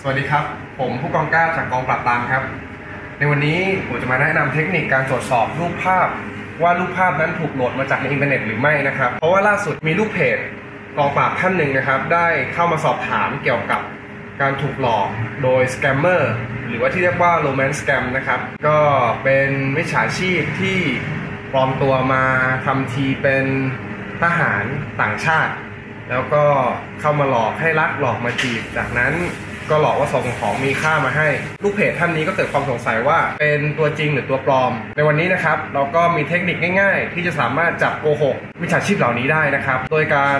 สวัสดีครับ ผมผู้กองกล้าจากกองปราบปรามครับ ในวันนี้ผมจะมาแนะนำเทคนิคการตรวจสอบรูปภาพ ว่ารูปภาพนั้นถูกโหลดมาจากในอินเทอร์เน็ตหรือไม่นะครับ เพราะว่าล่าสุดมีลูกเพจกองปราบท่านหนึ่งนะครับ ได้เข้ามาสอบถามเกี่ยวกับการถูกหลอกโดยสแกมเมอร์หรือว่าที่เรียกว่าโรแมนต์สแกมนะครับ ก็เป็นมิจฉาชีพที่ปลอมตัวมาทำทีเป็นทหารต่างชาติ แล้วก็เข้ามาหลอกให้รักหลอกมาจีบ จากนั้น ก็หลอกว่าส่งของมีค่ามาให้ ลูกเพจท่านนี้ก็เกิดความสงสัยว่าเป็นตัวจริงหรือตัวปลอม ในวันนี้นะครับเราก็มีเทคนิคง่าย ๆ ที่จะสามารถจับโกหกมิจฉาชีพเหล่านี้ได้นะครับ โดยการ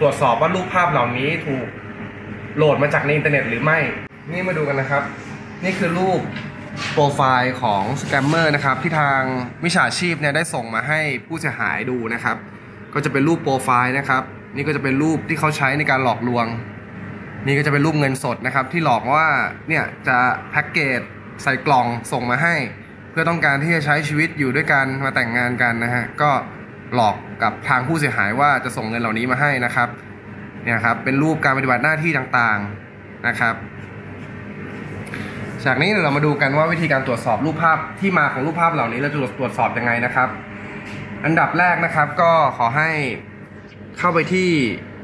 ตรวจสอบว่ารูปภาพเหล่านี้ถูกโหลดมาจากในอินเทอร์เน็ตหรือไม่ นี่มาดูกันนะครับ นี่คือรูปโปรไฟล์ของสแกมเมอร์นะครับที่ทางมิจฉาชีพเนี่ยได้ส่งมาให้ผู้เสียหายดูนะครับ ก็จะเป็นรูปโปรไฟล์นะครับ นี่ก็จะเป็นรูปที่เขาใช้ในการหลอกลวง นี่ก็จะเป็นรูปเงินสดนะครับ ที่หลอกว่าเนี่ยจะแพ็กเกจใส่กล่องส่งมาให้ เพื่อต้องการที่จะใช้ชีวิตอยู่ด้วยกันมาแต่งงานกันนะฮะก็หลอกกับทางผู้เสียหายว่าจะส่งเงินเหล่านี้มาให้นะครับเนี่ยครับเป็นรูปการปฏิบัติหน้าที่ต่างๆนะครับจากนี้เรามาดูกันว่าวิธีการตรวจสอบรูปภาพที่มาของรูปภาพเหล่านี้เราจะตรวจสอบยังไงนะครับ อันดับแรกนะครับก็ขอให้เข้าไปที่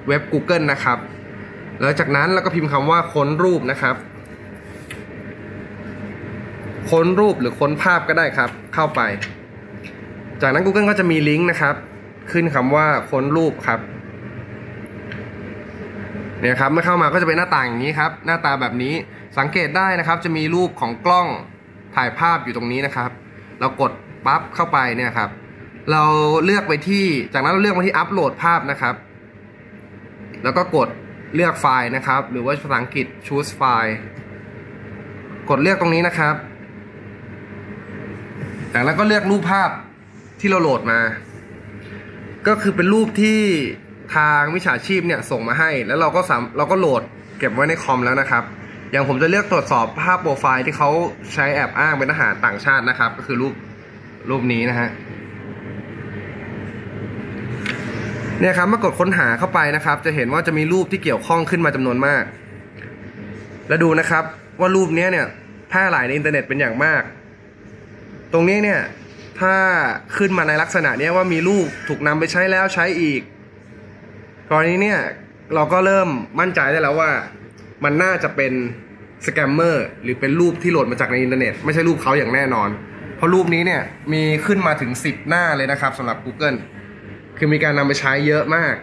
เว็บ Google นะครับ แล้วจากนั้นเราก็พิมพ์คำว่าค้นรูปนะครับ ค้นรูปหรือค้นภาพก็ได้ครับ เข้าไป จากนั้น Google ก็จะมีลิงก์นะครับ ขึ้นคำว่าค้นรูปครับเนี่ยครับเมื่อเข้ามาก็จะเป็นหน้าต่างอย่างนี้ครับ หน้าตาแบบนี้สังเกตได้นะครับ จะมีรูปของกล้องถ่ายภาพอยู่ตรงนี้นะครับ เรากดปั๊บเข้าไปเนี่ยครับ เราเลือกไปที่จากนั้นเราเลือกมาที่อัปโหลดภาพนะครับ แล้วก็กด เลือกไฟล์นะครับ หรือว่าภาษาอังกฤษ choose file กดเลือกตรงนี้นะครับจากนั้นก็เลือกรูปภาพที่เราโหลดมา ก็คือเป็นรูปที่ทางมิจฉาชีพเนี่ยส่งมาให้ แล้วเราก็สามเราก็โหลดเก็บไว้ในคอมแล้วนะครับ อย่างผมจะเลือกตรวจสอบภาพโปรไฟล์ที่เขาใช้แอบอ้างเป็นทหารต่างชาตินะครับ ก็คือรูปรูปนี้นะฮะ เนี่ยครับเมื่อกดค้นหาเข้าไปนะครับ จะเห็นว่าจะมีรูปที่เกี่ยวข้องขึ้นมาจำนวนมาก แล้วดูนะครับว่ารูปนี้เนี่ยแพร่หลายในอินเทอร์เน็ตเป็นอย่างมาก ตรงนี้เนี่ยถ้าขึ้นมาในลักษณะนี้ว่ามีรูปถูกนำไปใช้แล้วใช้อีก กรณีเนี่ยเราก็เริ่มมั่นใจได้แล้วว่า มันน่าจะเป็นสแกมเมอร์หรือเป็นรูปที่โหลดมาจากในอินเทอร์เน็ต ไม่ใช่รูปเขาอย่างแน่นอน เพราะรูปนี้เนี่ยมีขึ้นมาถึง 10 หน้าเลยนะครับสำหรับ Google คือมีการนำไปใช้เยอะมาก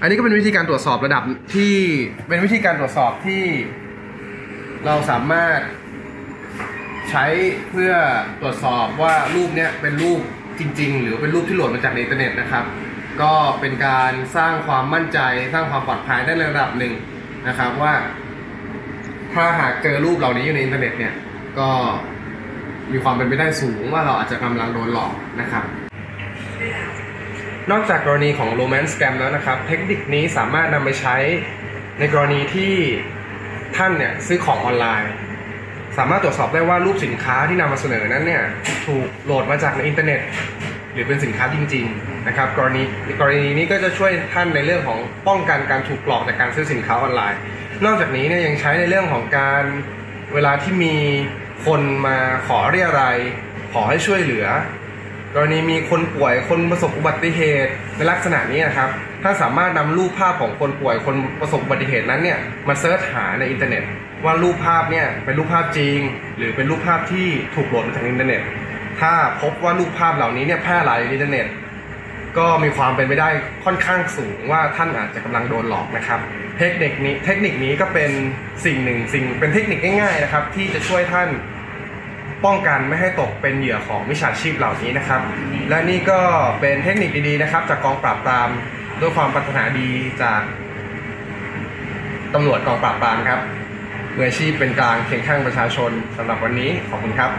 อันนี้ก็เป็นวิธีการตรวจสอบระดับที่เป็นวิธีการตรวจสอบที่ เราสามารถใช้เพื่อตรวจสอบว่ารูปเนี้ยเป็นรูปจริง ๆ หรือเป็นรูปที่โหลดมาจากในอินเทอร์เน็ตนะครับ ก็เป็นการสร้างความมั่นใจสร้างความปลอดภัยได้ในระดับหนึ่งนะครับว่า ถ้าหากเจอรูปเหล่านี้อยู่ในอินเทอร์เน็ตเนี่ยก็มีความเป็นไปได้สูงว่าเราอาจจะกำลังโดนหลอกนะครับ นอกจากกรณีของ romance scam แล้วนะครับ เทคนิคนี้สามารถนำไปใช้ในกรณีที่ท่านเนี่ยซื้อของออนไลน์ สามารถตรวจสอบได้ว่ารูปสินค้าที่นำมาเสนอนั้นเนี่ยถูกโหลดมาจากในอินเทอร์เน็ต หรือเป็นสินค้าจริง ๆ นะครับ กรณีกรณีนี้ก็จะช่วยท่านในเรื่องของป้องกันการถูกหลอกจากการซื้อสินค้าออนไลน์ นอกจากนี้เนี่ยยังใช้ในเรื่องของการเวลาที่มีคนมาขอเรียอะไรยขอให้ช่วยเหลือ กรณีมีคนป่วยคนประสบอุบัติเหตุในลักษณะนี้นะครับ ถ้าสามารถนำรูปภาพของคนป่วยคนประสบอุบัติเหตุนั้นเนี่ยมาเซิร์ชหาในอินเทอร์เน็ต ว่ารูปภาพเนี่ยเป็นรูปภาพจริง หรือเป็นรูปภาพที่ถูกโหลดมาจากอินเทอร์เน็ต ถ้าพบว่ารูปภาพเหล่านี้เนี่ยแพร่หลายในอินเทอร์เน็ต ก็มีความเป็นไปได้ค่อนข้างสูงว่าท่านอาจจะกำลังโดนหลอกนะครับ เทคนิคนี้เทคนิคนี้ก็เป็นสิ่งหนึ่งสิ่งเป็นเทคนิคง่ายๆนะครับที่จะช่วยท่าน ป้องกันไม่ให้ตกเป็นเหยื่อของมิจฉาชีพเหล่านี้นะครับ และนี่ก็เป็นเทคนิคดีๆนะครับ จากกองปราบปรามด้วยความปรารถนาดีจากตำรวจกองปราบปรามครับมืออาชีพเป็นกลางเคียงข้างประชาชนสำหรับวันนี้ขอบคุณครับ